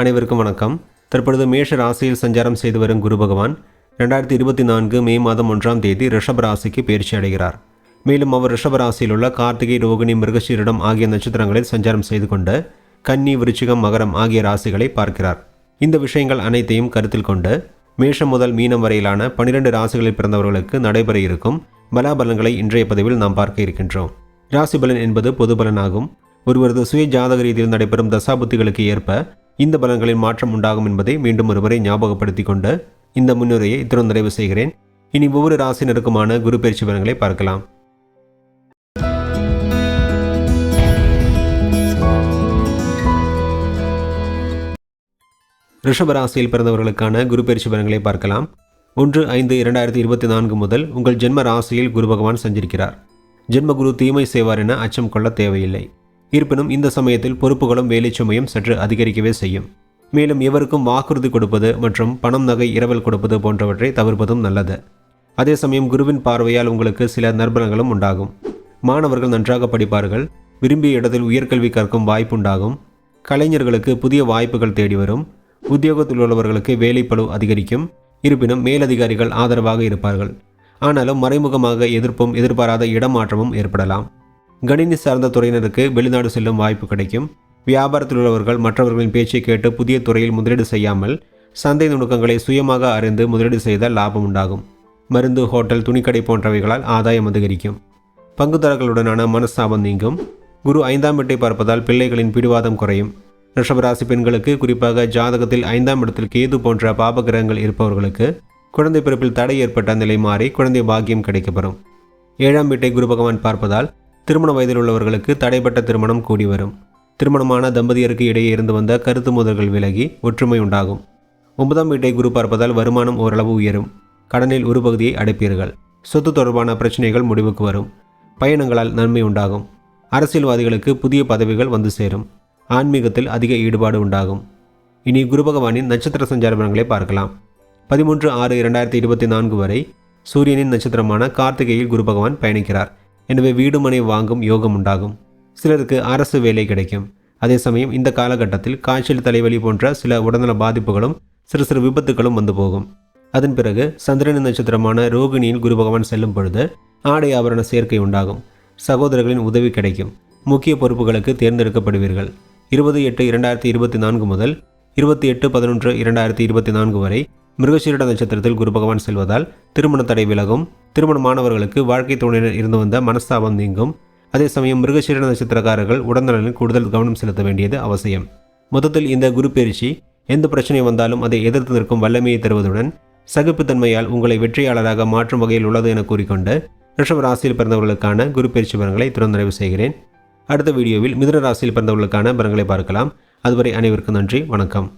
அனைவருக்கும் வணக்கம். தற்பொழுது மேஷ ராசியில் சஞ்சாரம் செய்து வரும் குரு பகவான் ரெண்டாயிரத்தி இருபத்தி நான்கு மே மாதம் ஒன்றாம் தேதி ரிஷப ராசிக்கு பயிற்சி அடைகிறார். மேலும் அவர் ரிஷப ராசியில் உள்ள கார்த்திகை ரோகிணி மிருகசீரிடம் ஆகிய நட்சத்திரங்களில் சஞ்சாரம் செய்து கொண்டு கன்னி விருச்சிகம் மகரம் ஆகிய ராசிகளை பார்க்கிறார். இந்த விஷயங்கள் அனைத்தையும் கருத்தில் கொண்டு மேஷம் முதல் மீனம் வரையிலான பனிரெண்டு ராசிகளில் பிறந்தவர்களுக்கு நடைபெற இருக்கும் பலாபலன்களை இன்றைய பதிவில் நாம் பார்க்க இருக்கின்றோம். ராசி பலன் என்பது பொது பலனாகும். ஒருவரது சுய ஜாதக ரீதியில் நடைபெறும் தசாபுத்திகளுக்கு ஏற்ப இந்த பலன்களில் மாற்றம் உண்டாகும் என்பதை மீண்டும் ஒருவரை ஞாபகப்படுத்தி கொண்டு இந்த முன்னுரையை இத்துடன் நிறைவு செய்கிறேன். இனி ஒவ்வொரு ராசினருக்குமான குரு பயிற்சி பலன்களை பார்க்கலாம். ரிஷபராசியில் பிறந்தவர்களுக்கான குரு பயிற்சி பலன்களை பார்க்கலாம். ஒன்று ஐந்து இரண்டாயிரத்தி இருபத்தி நான்கு முதல் உங்கள் ஜென்ம ராசியில் குரு பகவான் சஞ்சிருக்கிறார். ஜென்மகுரு தீமை செய்வார் என அச்சம் கொள்ள தேவையில்லை. இருப்பினும் இந்த சமயத்தில் பொறுப்புகளும் வேலை சுமையும் சற்று அதிகரிக்கவே செய்யும். மேலும் எவருக்கும் வாக்குறுதி கொடுப்பது மற்றும் பணம் நகை இரவல் கொடுப்பது போன்றவற்றை தவிர்ப்பதும் நல்லது. அதே சமயம் குருவின் பார்வையால் உங்களுக்கு சில நற்பலங்களும் உண்டாகும். மாணவர்கள் நன்றாக படிப்பார்கள் விரும்பிய இடத்தில் உயர்கல்வி கற்கும் வாய்ப்புண்டாகும் கலைஞர்களுக்கு புதிய வாய்ப்புகள் தேடி வரும் உத்தியோகத்தில் உள்ளவர்களுக்கு வேலைப்பளு அதிகரிக்கும் இருப்பினும் மேலதிகாரிகள் ஆதரவாக இருப்பார்கள். ஆனாலும் மறைமுகமாக எதிர்ப்பும் எதிர்பாராத இடமாற்றமும் ஏற்படலாம். கணினி சார்ந்த துறையினருக்கு வெளிநாடு செல்லும் வாய்ப்பு கிடைக்கும். வியாபாரத்தில் உள்ளவர்கள் மற்றவர்களின் பேச்சை கேட்டு புதிய துறையில் முதலீடு செய்யாமல் சந்தை நுணுக்கங்களை சுயமாக அறிந்து முதலீடு செய்தால் லாபம் உண்டாகும். மருந்து ஹோட்டல் துணிக்கடை போன்றவைகளால் ஆதாயம் அதிகரிக்கும். பங்குதாரர்களுடனான மனஸ்தாபம் நீங்கும். குரு ஐந்தாம் வீட்டை பார்ப்பதால் பிள்ளைகளின் பிடிவாதம் குறையும். ரிஷபராசி பெண்களுக்கு குறிப்பாக ஜாதகத்தில் ஐந்தாம் இடத்தில் கேது போன்ற பாப கிரகங்கள் இருப்பவர்களுக்கு குழந்தை பிறப்பில் தடை ஏற்பட்ட நிலை மாறி குழந்தை பாக்கியம் கிடைக்கப்பெறும். ஏழாம் வீட்டை குரு பகவான் பார்ப்பதால் திருமண வயதில் உள்ளவர்களுக்கு தடைப்பட்ட திருமணம் கூடி வரும். திருமணமான தம்பதியருக்கு இடையே இருந்து வந்த கருத்து முதல்கள் விலகி ஒற்றுமை உண்டாகும். ஒன்பதாம் வீட்டை குரு பார்ப்பதால் வருமானம் ஓரளவு உயரும். கடனில் ஒரு பகுதியை அடைப்பீர்கள். சொத்து தொடர்பான பிரச்சனைகள் முடிவுக்கு வரும். பயணங்களால் நன்மை உண்டாகும். அரசியல்வாதிகளுக்கு புதிய பதவிகள் வந்து சேரும். ஆன்மீகத்தில் அதிக ஈடுபாடு உண்டாகும். இனி குரு பகவானின் நட்சத்திர சஞ்சார பலன்களை பார்க்கலாம். பதிமூன்று ஆறு இரண்டாயிரத்தி இருபத்தி நான்கு வரை சூரியனின் நட்சத்திரமான கார்த்திகையில் குரு பகவான் பயணிக்கிறார். எனவே வீடு மனை வாங்கும் யோகம் உண்டாகும். சிலருக்கு அரசு வேலை கிடைக்கும். அதே சமயம் இந்த காலகட்டத்தில் காய்ச்சல் தலைவலி போன்ற சில உடல்நல பாதிப்புகளும் சிறு சிறு விபத்துகளும் வந்து போகும். அதன் பிறகு சந்திரனின் நட்சத்திரமான ரோகிணியில் குரு பகவான் செல்லும் பொழுது ஆடை ஆபரண சேர்க்கை உண்டாகும். சகோதரர்களின் உதவி கிடைக்கும். முக்கிய பொறுப்புகளுக்கு தேர்ந்தெடுக்கப்படுவீர்கள். இருபது எட்டு இரண்டாயிரத்தி இருபத்தி நான்கு முதல் இருபத்தி எட்டு பதினொன்று இரண்டாயிரத்தி இருபத்தி நான்கு வரை மிருகசீரட நட்சத்திரத்தில் குரு பகவான் செல்வதால் திருமண தடை விலகும். திருமணமானவர்களுக்கு வாழ்க்கை துணையினர் இருந்து வந்த மனஸ்தாபம் நீங்கும். அதே சமயம் மிருகசீர நட்சத்திரக்காரர்கள் உடல்நலனில் கூடுதல் கவனம் செலுத்த வேண்டியது அவசியம். மொத்தத்தில் இந்த குரு பயிற்சி எந்த பிரச்சனை வந்தாலும் அதை எதிர்த்து நிற்கும் வல்லமையை தருவதுடன் சகிப்புத்தன்மையால் உங்களை வெற்றியாளராக மாற்றும் வகையில் உள்ளது என கூறிக்கொண்டு ரிஷப ராசியில் பிறந்தவர்களுக்கான குரு பயிற்சி பலன்களை திறன் நிறைவு செய்கிறேன். அடுத்த வீடியோவில் மிதுன ராசியில் பிறந்தவர்களுக்கான பலன்களை பார்க்கலாம். அதுவரை அனைவருக்கும் நன்றி வணக்கம்.